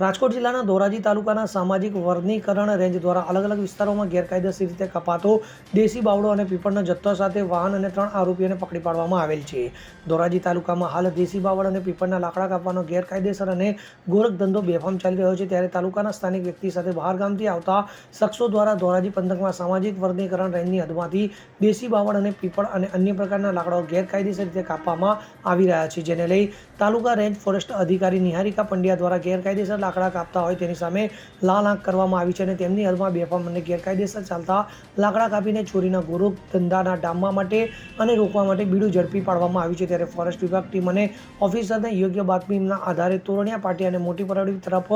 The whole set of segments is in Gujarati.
રાજકોટ જિલ્લાના ધોરાજી તાલુકાના સામાજિક વર્ગીકરણ રેન્જ દ્વારા અલગ અલગ વિસ્તારોમાં ગેરકાયદેસર રીતે કપાતો દેશી બાવળો અને પીપળના જથ્થો સાથે વાહન અને ત્રણ આરોપીઓને પકડી પાડવામાં આવેલ છે. ધોરાજી તાલુકામાં હાલ દેશી બાવળ અને પીપળના લાકડા કાપવાનો ગેરકાયદેસર અને ગોરખ ધંધો બેફામ ચાલી રહ્યો છે ત્યારે તાલુકાના સ્થાનિક વ્યક્તિ સાથે બહાર ગામથી આવતા શખ્સો દ્વારા ધોરાજી પંથકમાં સામાજિક વર્ગીકરણ રેન્જની હદમાંથી દેશી બાવળ અને પીપળ અને અન્ય પ્રકારના લાકડાઓ ગેરકાયદેસર રીતે કાપવામાં આવી રહ્યા છે. જેને લઈ તાલુકા રેન્જ ફોરેસ્ટ અધિકારી નિહારિકા પંડ્યા દ્વારા ગેરકાયદેસર લાકડા કાપતા હોય તેની સામે લાલ આંખ કરવામાં આવી છે અને તેમની હદમાં બેફામ અને ગેરકાયદેસર ચાલતા લાકડા કાપીને ચોરીના ગુરુ ધંધાના ડામવા માટે અને રોકવા માટે બીડું ઝડપી પાડવામાં આવ્યું છે. ત્યારે ફોરેસ્ટ વિભાગ ટીમ અને ઓફિસરને યોગ્ય બાતમીના આધારે તોરણિયા પાટી અને મોટી પરાડી તરફ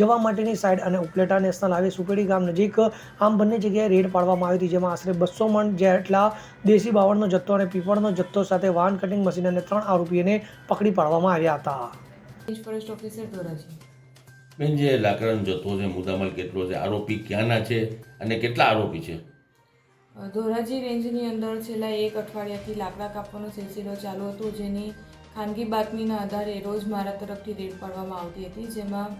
જવા માટેની સાઇડ અને ઉપલેટા નેશનલ હાઈવે સુપેડી ગામ નજીક આમ બંને જગ્યાએ રેડ પાડવામાં આવી હતી, જેમાં આશરે બસો મણ જેટલા દેશી બાવળનો જથ્થો અને પીપળનો જથ્થો સાથે વાહન કટિંગ મશીન અને ત્રણ આરોપીઓને પકડી પાડવામાં આવ્યા હતા. ફોરેસ્ટ ઓફિસર ધોરાજી બેન જે લાકડાનો જથ્થો છે, મુદ્દામાલ કેટલો છે, આરોપી ક્યાંના છે અને કેટલા આરોપી છે? ધોરાજી રેન્જની અંદર છેલ્લા એક અઠવાડિયાથી લાકડા કાપવાનો સિલસિલો ચાલુ હતો, જેની ખાનગી બાતમીના આધારે રોજ મારા તરફથી રેડ પાડવામાં આવતી હતી, જેમાં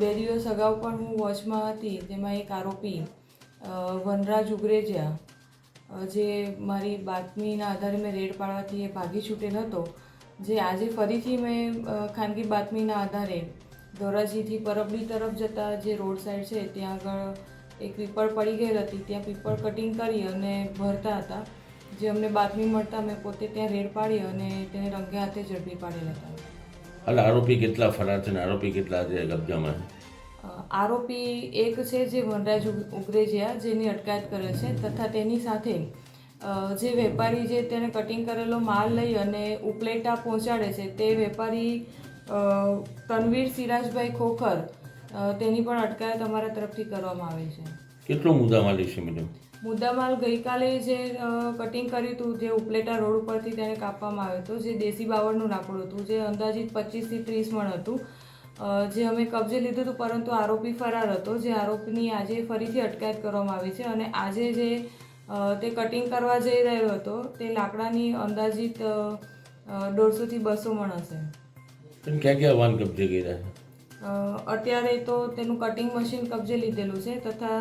બે દિવસ અગાઉ પણ હું વોચમાં હતી, તેમાં એક આરોપી વનરાજ ઉગરેજા જે મારી બાતમીના આધારે મેં રેડ પાડવાથી એ ભાગી છૂટેલ હતો, જે આજે ફરીથી મેં ખાનગી બાતમીના આધારે ધોરાજીથી પરબડી તરફ જતા જે રોડ સાઈડ છે ત્યાં આગળ એક પીપળ પડી ગયેલ હતી. ત્યાં પીપળ કટિંગ કરી અને ભરતા હતા. જે અમને બાતમી મળતા મેં પોતે ત્યાં રેડ પાડી અને તેને રંગે હાથે ઝડપી પાડેલ હતા. હાલ આરોપી કેટલા ફરાર છે આરોપી કેટલા છે? કબજામાં આરોપી એક છે જે વનરાજ ઉગ- ઉગરેજિયા જેની અટકાયત કરે છે તથા તેની સાથે જે વેપારી જે તેને કટિંગ કરેલો માલ લઈ અને ઉપલેટા પહોંચાડે છે તે વેપારી તનવીર સિરાજભાઈ ખોખર તેની પણ અટકાયત અમારા તરફથી કરવામાં આવી છે. કેટલો મુદ્દામાલ છે મેડમ? મુદ્દામાલ ગઈકાલે જે કટિંગ કર્યું હતું જે ઉપલેટા રોડ ઉપરથી તેને કાપવામાં આવ્યો હતો જે દેશી બાવળનું લાકડું હતું જે અંદાજિત પચીસથી ત્રીસ મણ હતું જે અમે કબજે લીધું હતું પરંતુ આરોપી ફરાર હતો જે આરોપીની આજે ફરીથી અટકાયત કરવામાં આવી છે અને આજે જે તે કટિંગ કરવા જઈ રહ્યો હતો તે લાકડાની અંદાજિત દોઢસોથી બસો મણ હશે. પણ ક્યાં ક્યાં વાહન કબજે કર્યા છે? અત્યારે તો તેનું કટિંગ મશીન કબજે લીધેલું છે તથા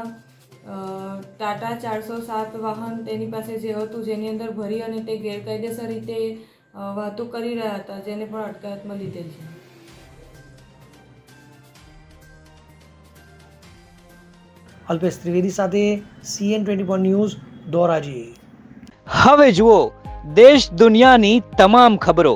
ટાટા ચારસો સાત વાહન તેની પાસે જે હતું જેની અંદર ભરી અને તે ગેરકાયદેસર રીતે વાતો કરી રહ્યા હતા જેને પણ અટકાયતમાં લીધેલ છે. અલ્પેશ ત્રિવેદી સાથે સીએન ટ્વેન્ટી ન્યૂઝ ધોરાજી હવે જુઓ દેશ દુનિયાની તમામ ખબરો